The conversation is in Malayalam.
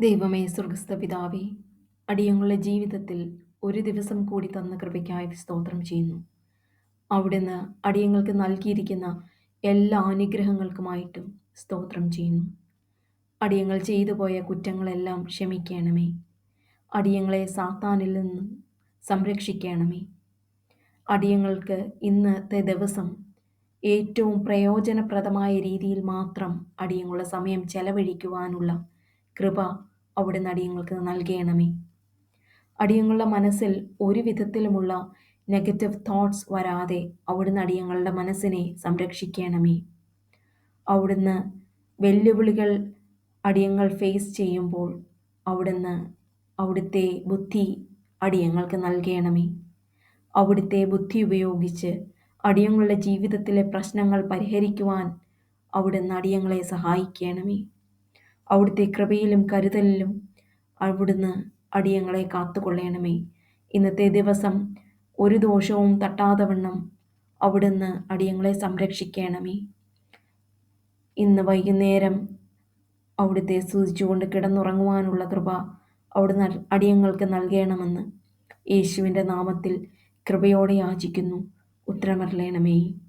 ദൈവമേ സ്വർഗസ്ഥ പിതാവേ അടിയങ്ങളുടെ ജീവിതത്തിൽ ഒരു ദിവസം കൂടി തന്ന കൃപയ്ക്കായി സ്തോത്രം ചെയ്യുന്നു. അവിടുന്ന് അടിയങ്ങൾക്ക് നൽകിയിരിക്കുന്ന എല്ലാ അനുഗ്രഹങ്ങൾക്കുമായിട്ടും സ്തോത്രം ചെയ്യുന്നു. അടിയങ്ങൾ ചെയ്തു പോയ കുറ്റങ്ങളെല്ലാം ക്ഷമിക്കണമേ. അടിയങ്ങളെ സാത്താനിൽ നിന്നും സംരക്ഷിക്കണമേ. അടിയങ്ങൾക്ക് ഇന്നത്തെ ദിവസം ഏറ്റവും പ്രയോജനപ്രദമായ രീതിയിൽ മാത്രം അടിയങ്ങളുടെ സമയം ചെലവഴിക്കുവാനുള്ള കൃപ അവിടുന്ന് അടിയങ്ങൾക്ക് നൽകണമേ. അടിയങ്ങളുടെ മനസ്സിൽ ഒരു വിധത്തിലുമുള്ള നെഗറ്റീവ് തോട്ട്സ് വരാതെ അവിടുന്ന് അടിയങ്ങളുടെ മനസ്സിനെ സംരക്ഷിക്കണമേ. അവിടുന്ന് വെല്ലുവിളികൾ അടിയങ്ങൾ ഫേസ് ചെയ്യുമ്പോൾ അവിടുന്ന് അവിടുത്തെ ബുദ്ധി അടിയങ്ങൾക്ക് നൽകണമേ. അവിടുത്തെ ബുദ്ധി ഉപയോഗിച്ച് അടിയങ്ങളുടെ ജീവിതത്തിലെ പ്രശ്നങ്ങൾ പരിഹരിക്കുവാൻ അവിടുന്ന് അടിയങ്ങളെ സഹായിക്കണമേ. അവിടുത്തെ കൃപയിലും കരുതലിലും അവിടുന്ന് അടിയങ്ങളെ കാത്തുകൊള്ളണമേ. ഇന്നത്തെ ദിവസം ഒരു ദോഷവും തട്ടാതെ വണ്ണം അവിടുന്ന് അടിയങ്ങളെ സംരക്ഷിക്കണമേ. ഇന്ന് വൈകുന്നേരം അവിടുത്തെ സൂചിച്ചുകൊണ്ട് കിടന്നുറങ്ങുവാനുള്ള കൃപ അവിടുന്ന് അടിയങ്ങൾക്ക് നൽകണമെന്ന് യേശുവിന്റെ നാമത്തിൽ കൃപയോടെ യാചിക്കുന്നു. ഉത്തരമരളയണമേ